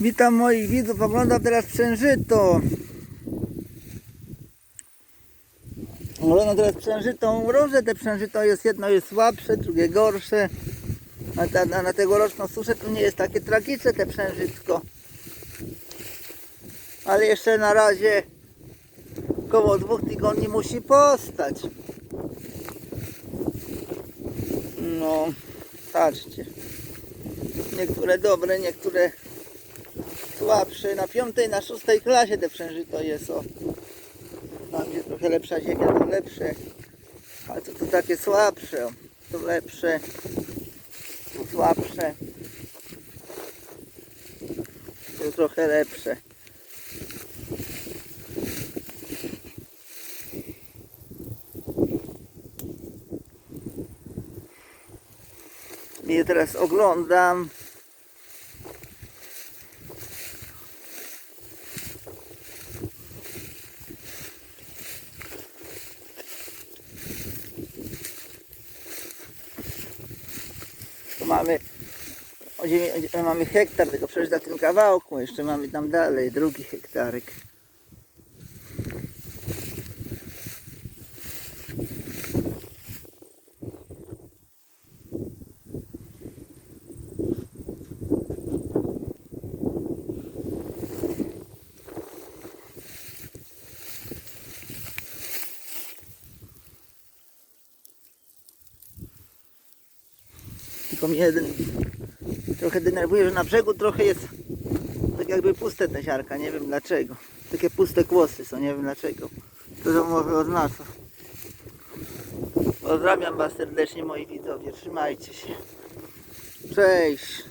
Witam moich widzów, oglądam teraz przężyto. Oglądam teraz przężytą różę, te przężyto jest jedno jest słabsze, drugie gorsze. A ta, na, na tegoroczną suszę to nie jest takie tragiczne te przężytko. Ale jeszcze na razie około dwóch tygodni musi postać. No, patrzcie. Niektóre dobre, niektóre słabsze. Na piątej, na szóstej klasie te przężyto jest o. Tam gdzie trochę lepsza ziemia, to lepsze. Ale to, to takie słabsze, to lepsze, to słabsze. To trochę lepsze. I teraz oglądam. Mamy, mamy hektar tego przecież na tym kawałku, jeszcze mamy tam dalej drugi hektarek. Tylko mnie trochę denerwuje, że na brzegu trochę jest tak jakby puste te ziarka, nie wiem dlaczego. Takie puste kłosy są, nie wiem dlaczego. Co to może oznacza. Pozdrawiam Was serdecznie moi widzowie, trzymajcie się. Cześć.